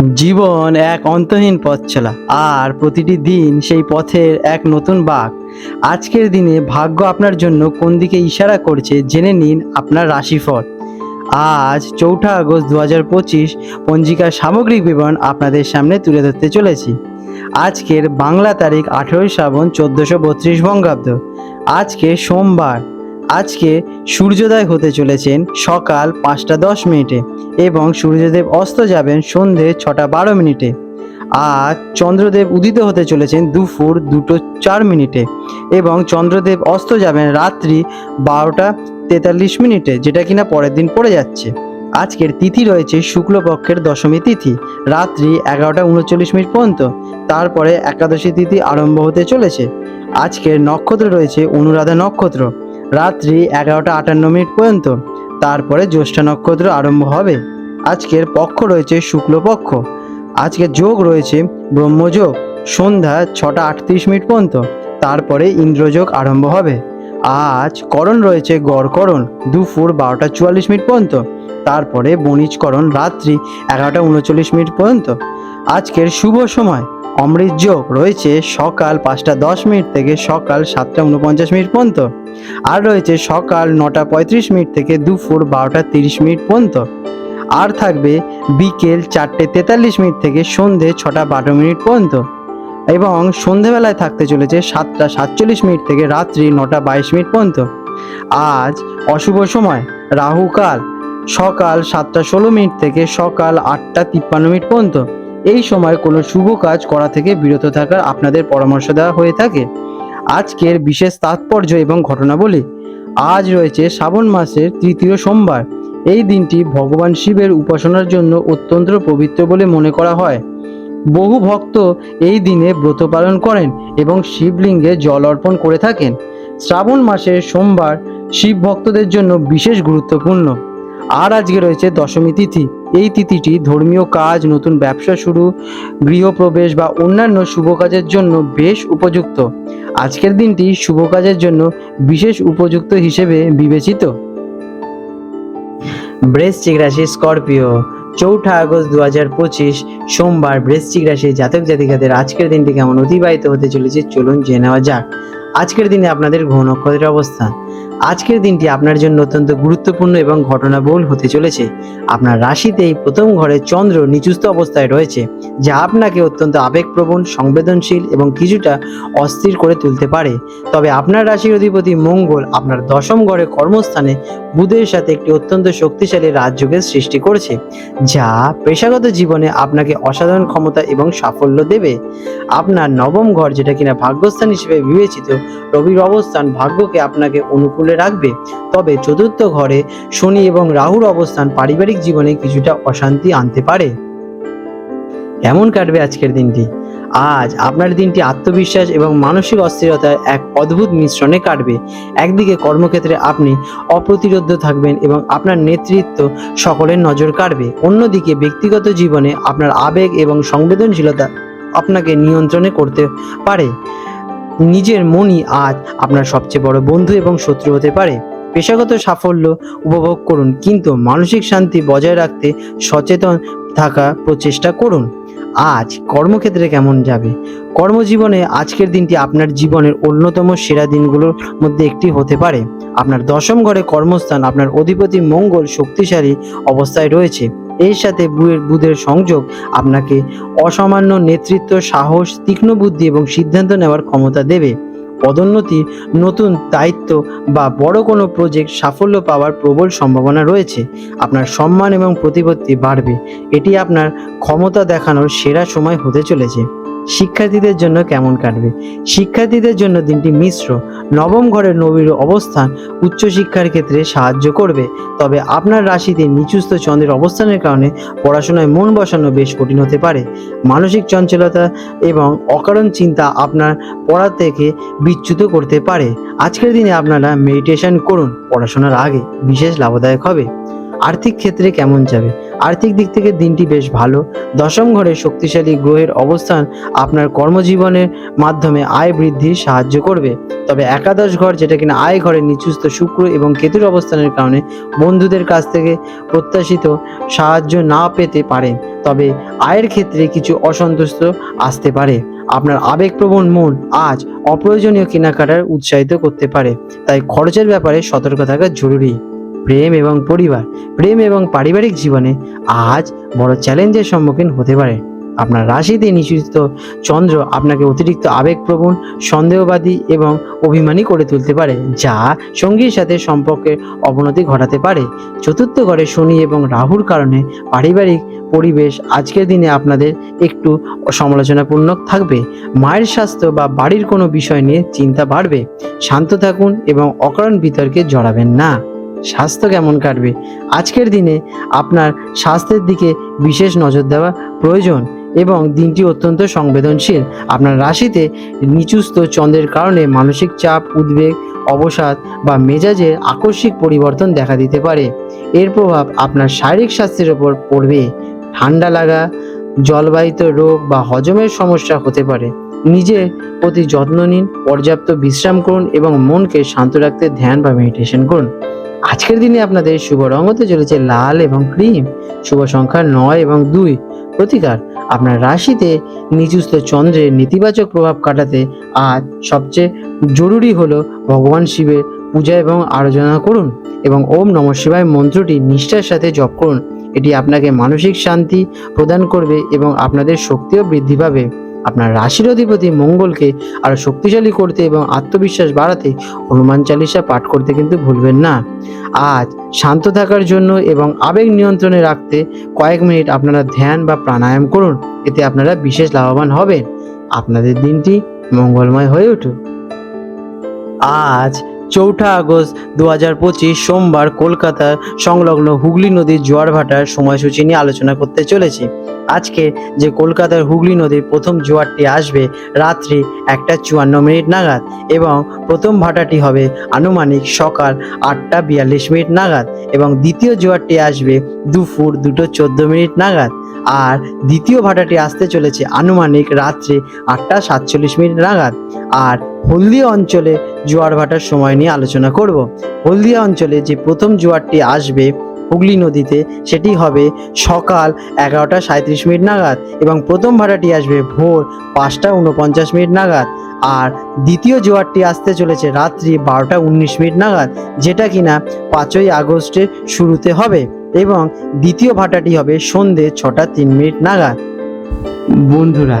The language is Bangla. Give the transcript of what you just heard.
জীবন এক অন্তহীন পথ চলা, আর প্রতিটি দিন সেই পথের এক নতুন বাঘ আজকের দিনে ভাগ্য আপনার জন্য কোন দিকে ইশারা করছে জেনে নিন আপনার রাশিফল। আজ চৌঠা আগস্ট দু হাজার পঁচিশ পঞ্জিকার সামগ্রিক বিবরণ আপনাদের সামনে তুলে ধরতে চলেছি। আজকের বাংলা তারিখ আঠেরোই শ্রাবণ চোদ্দোশো বত্রিশ বঙ্গাব্দ। আজকে সোমবার আজকে সূর্যোদয় হতে চলেছেন সকাল পাঁচটা দশ মিনিটে এবং সূর্যদেব অস্ত যাবেন সন্ধে ছটা বারো মিনিটে। আর চন্দ্রদেব উদিত হতে চলেছেন দুপুর দুটো চার মিনিটে এবং চন্দ্রদেব অস্ত যাবেন রাত্রি বারোটা তেতাল্লিশ মিনিটে, যেটা কিনা পরের দিন পড়ে যাচ্ছে। আজকের তিথি রয়েছে শুক্লপক্ষের দশমী তিথি, রাত্রি এগারোটা উনচল্লিশ মিনিট পর্যন্ত। তারপরে একাদশী তিথি আরম্ভ হতে চলেছে। আজকের নক্ষত্র রয়েছে অনুরাধা নক্ষত্র। রাত্রি এগারোটা আটান্ন মিনিট পর্যন্ত। তারপরে জ্যৈষ্ঠা নক্ষত্র আরম্ভ হবে। আজকের পক্ষ রয়েছে শুক্লপক্ষ আজকে যোগ রয়েছে ব্রহ্মযোগ। সন্ধ্যা ছটা আটত্রিশ মিনিট পর্যন্ত। তারপরে ইন্দ্রযোগ আরম্ভ হবে। আজ করণ রয়েছে গড়করণ। দুপুর বারোটা চুয়াল্লিশ মিনিট পর্যন্ত। তারপরে বণিজকরণ রাত্রি এগারোটা উনচল্লিশ মিনিট পর্যন্ত। আজকের শুভ সময়। অমৃত যোগ রয়েছে সকাল পাঁচটা দশ মিনিট থেকে সকাল সাতটা উনপঞ্চাশ মিনিট পর্যন্ত। আর রয়েছে সকাল নটা পঁয়ত্রিশ মিনিট থেকে দুপুর বারোটা তিরিশ মিনিট পর্যন্ত। আর থাকবে বিকেল চারটে তেতাল্লিশ মিনিট থেকে সন্ধে ছটা বারো মিনিট পর্যন্ত। এবং সন্ধেবেলায় থাকতে চলেছে সাতটা সাতচল্লিশ মিনিট থেকে রাত্রি নটা বাইশ মিনিট পর্যন্ত। আজ অশুভ সময়। রাহুকাল সকাল সাতটা ষোলো মিনিট থেকে সকাল আটটা তিপ্পান্ন মিনিট পর্যন্ত। এই সময় কোনো শুভ কাজ করা থেকে বিরত থাকার আপনাদের পরামর্শ দেওয়া হয়ে থাকে। আজকের বিশেষ তাৎপর্য এবং ঘটনাবলী। আজ রয়েছে শ্রাবণ মাসের তৃতীয় সোমবার। এই দিনটি ভগবান শিবের উপাসনার জন্য অত্যন্ত পবিত্র বলে মনে করা হয়। বহু ভক্ত এই দিনে ব্রত পালন করেন এবং শিবলিঙ্গে জল অর্পণ করে থাকেন। শ্রাবণ মাসের সোমবার শিব ভক্তদের জন্য বিশেষ গুরুত্বপূর্ণ। আর আজকে রয়েছে দশমী তিথি। এই তিথিটি ধর্মীয় কাজ, নতুন ব্যবসা শুরু, গৃহপ্রবেশ বা অন্যান্য শুভ কাজের জন্য বেশ উপযুক্ত। আজকের দিনটি শুভ কাজের জন্য বিশেষ উপযুক্ত হিসেবে বিবেচিত। বৃশ্চিক রাশি স্করপিও, চৌঠা আগস্ট দু হাজার পঁচিশ, সোমবার বৃশ্চিক রাশি জাতক জাতিকাদের আজকের দিনটি কেমন অতিবাহিত হতে চলেছে চলুন জেনে নেওয়া যাক। আজকের দিনে আপনাদের গ্রহ নক্ষত্রের অবস্থান। আজকের দিনটি আপনার জন্য অত্যন্ত গুরুত্বপূর্ণ এবং ঘটনাবহুল হতে চলেছে। আপনার রাশিতে এই প্রথম ঘরে চন্দ্র নিচুস্থ অবস্থায় রয়েছে, যা আপনাকে অত্যন্ত আবেগপ্রবণ, সংবেদনশীল এবং কিছুটা অস্থির করে তুলতে পারে। তবে আপনার রাশির অধিপতি মঙ্গল আপনার দশম ঘরে কর্মস্থানে বুধের সাথে একটি অত্যন্ত শক্তিশালী রাজযোগের সৃষ্টি করছে, যা পেশাগত জীবনে আপনাকে অসাধারণ ক্ষমতা এবং সাফল্য দেবে। আপনার নবম ঘর, যেটা কিনা ভাগ্যস্থান হিসেবে বিবেচিত, রবির অবস্থান ভাগ্যকে আপনাকে অনুকূলে রাখবে। তবে চতুর্থ ঘরে শনি এবং রাহুর অবস্থান পারিবারিক জীবনে কিছুটা অশান্তি আনতে পারে। কেমন কাটবে আজকের দিনটি। আজ আপনার দিনটি আত্মবিশ্বাস এবং মানসিক অস্থিরতার এক অদ্ভুত মিশ্রণে কাটবে। একদিকে কর্মক্ষেত্রে আপনি অপ্রতিরোধ থাকবেন এবং আপনার নেতৃত্ব সকলের নজর কাড়বে। অন্যদিকে ব্যক্তিগত জীবনে আপনার আবেগ এবং সংবেদনশীলতা আপনাকে নিয়ন্ত্রণে করতে পারে। নিজের মনই আজ আপনার সবচেয়ে বড় বন্ধু এবং শত্রু হতে পারে। পেশাগত সাফল্য উপভোগ করুন, কিন্তু মানসিক শান্তি বজায় রাখতে সচেতন থাকা প্রচেষ্টা করুন। আজ কর্মক্ষেত্রে কেমন যাবে? কর্মজীবনে আজকের দিনটি আপনার জীবনের অন্যতম সেরা দিনগুলোর মধ্যে একটি হতে পারে। আপনার দশম ঘরে কর্মস্থান, আপনার অধিপতি মঙ্গল শক্তিশালী অবস্থায় রয়েছে। এর সাথে বুয়ের বুধের সংযোগ আপনাকে অসামান্য নেতৃত্ব, সাহস, তীক্ষ্ণ বুদ্ধি এবং সিদ্ধান্ত নেওয়ার ক্ষমতা দেবে। পদোন্নতি, নতুন দায়িত্ব বা বড় কোনো প্রজেক্ট সাফল্য পাওয়ার প্রবল সম্ভাবনা রয়েছে। আপনার সম্মান এবং প্রতিপত্তি বাড়বে। এটি আপনার ক্ষমতা দেখানোর সেরা সময় হতে চলেছে। শিক্ষার্থীদের জন্য কেমন কাটবে? শিক্ষার্থীদের জন্য দিনটি মিশ্র। নবম ঘরের নবীর অবস্থান উচ্চশিক্ষার ক্ষেত্রে সাহায্য করবে। তবে আপনার রাশিতে নিচুস্থ চন্দ্রের অবস্থানের কারণে পড়াশোনায় মন বসানো বেশ কঠিন হতে পারে। মানসিক চঞ্চলতা এবং অকারণ চিন্তা আপনার পড়া থেকে বিচ্যুত করতে পারে। আজকের দিনে আপনারা মেডিটেশন করুন। পড়াশোনার আগে বিশেষ লাভদায়ক হবে। আর্থিক ক্ষেত্রে কেমন যাবে? আর্থিক দিক থেকে দিনটি বেশ ভালো। দশম ঘরে শক্তিশালী গ্রহের অবস্থান আপনার কর্মজীবনের মাধ্যমে আয় বৃদ্ধির সাহায্য করবে। তবে একাদশ ঘর যেটা কিনা আয় ঘরে নিচুস্থ শুক্র এবং কেতুর অবস্থানের কারণে বন্ধুদের কাছ থেকে প্রত্যাশিত সাহায্য না পেতে পারেন। তবে আয়ের ক্ষেত্রে কিছু অসন্তুষ্ট আসতে পারে। আপনার আবেগপ্রবণ মন আজ অপ্রয়োজনীয় কেনাকাটার উৎসাহিত করতে পারে। তাই খরচের ব্যাপারে সতর্ক থাকা জরুরি। প্রেম এবং পরিবার, প্রেম এবং পারিবারিক জীবনে আজ বড় চ্যালেঞ্জের সম্মুখীন হতে পারে। আপনার রাশিতে নিশ্চিত চন্দ্র আপনাকে অতিরিক্ত আবেগপ্রবণ, সন্দেহবাদী এবং অভিমানী করে তুলতে পারে, যা সঙ্গীর সাথে সম্পর্কের অবনতি ঘটাতে পারে। চতুর্থ ঘরে শনি এবং রাহুর কারণে পারিবারিক পরিবেশ আজকের দিনে আপনাদের একটু সমালোচনাপূর্ণ থাকবে। মায়ের স্বাস্থ্য বা বাড়ির কোনো বিষয় নিয়ে চিন্তা বাড়বে। শান্ত থাকুন এবং অকারণ বিতর্কে জড়াবেন না। স্বাস্থ্য কেমন কাটবে? আজকের দিনে আপনার স্বাস্থ্যের দিকে বিশেষ নজর দেওয়া প্রয়োজন এবং দিনটি অত্যন্ত সংবেদনশীল। আপনার রাশিতে নিচুস্থ চন্দ্রের কারণে মানসিক চাপ, উদ্বেগ, অবসাদ বা মেজাজের আকস্মিক পরিবর্তন দেখা দিতে পারে। এর প্রভাব আপনার শারীরিক স্বাস্থ্যের ওপর পড়বে। ঠান্ডা লাগা, জলবাহিত রোগ বা হজমের সমস্যা হতে পারে। নিজের প্রতি যত্ন নিন, পর্যাপ্ত বিশ্রাম করুন এবং মনকে শান্ত রাখতে ধ্যান বা মেডিটেশন করুন। আজকের দিনে আপনাদের শুভ রং হতে চলেছে লাল এবং ক্রিম, শুভ সংখ্যা নয় এবং দুই। প্রতিকার, আপনার রাশিতে নিচুস্থ চন্দ্রের নেতিবাচক প্রভাব কাটাতে আজ সবচেয়ে জরুরি হলো ভগবান শিবের পূজা এবং আরাধনা করুন এবং ওম নম শিবায় মন্ত্রটি নিষ্ঠার সাথে জপ করুন। এটি আপনাকে মানসিক শান্তি প্রদান করবে এবং আপনাদের শক্তিও বৃদ্ধি পাবে। আপনার রাশির অধিপতি মঙ্গলকে আরও শক্তিশালী করতে এবং আত্মবিশ্বাস বাড়াতে হনুমান চালিসা পাঠ করতে কিন্তু ভুলবেন না। আজ শান্ত থাকার জন্য এবং আবেগ নিয়ন্ত্রণে রাখতে কয়েক মিনিট আপনারা ধ্যান বা প্রাণায়াম করুন, এতে আপনারা বিশেষ লাভবান হবেন। আপনাদের দিনটি মঙ্গলময় হয়ে উঠুক। আজ চৌঠা আগস্ট দু হাজার পঁচিশ সোমবার কলকাতার সংলগ্ন হুগলি নদীর জোয়ার ভাটার সময়সূচি নিয়ে আলোচনা করতে চলেছি। আজকে যে কলকাতার হুগলি নদীর প্রথম জোয়ারটি আসবে রাত্রি একটা চুয়ান্ন মিনিট নাগাদ এবং প্রথম ভাটাটি হবে আনুমানিক সকাল আটটা বিয়াল্লিশ মিনিট নাগাদ এবং দ্বিতীয় জোয়ারটি আসবে দুপুর দুটো চোদ্দ মিনিট নাগাদ। আর দ্বিতীয় ভাটাটি আসতে চলেছে আনুমানিক রাত্রে আটটা সাতচল্লিশ মিনিট নাগাদ। আর হলদিয়া অঞ্চলে জোয়ার ভাটার সময় নিয়ে আলোচনা করব। হলদিয়া অঞ্চলে যে প্রথম জোয়ারটি আসবে হুগলি নদীতে, সেটি হবে সকাল এগারোটা সাঁত্রিশ মিনিট নাগাদ এবং প্রথম ভাটাটি আসবে ভোর পাঁচটা উনপঞ্চাশ মিনিট নাগাদ। আর দ্বিতীয় জোয়ারটি আসতে চলেছে রাত্রি বারোটা উনিশ মিনিট নাগাদ, যেটা কিনা পাঁচই আগস্টের শুরুতে হবে এবং দ্বিতীয় ভাটাটি হবে সন্ধে ছটা তিন মিনিট নাগাদ। বন্ধুরা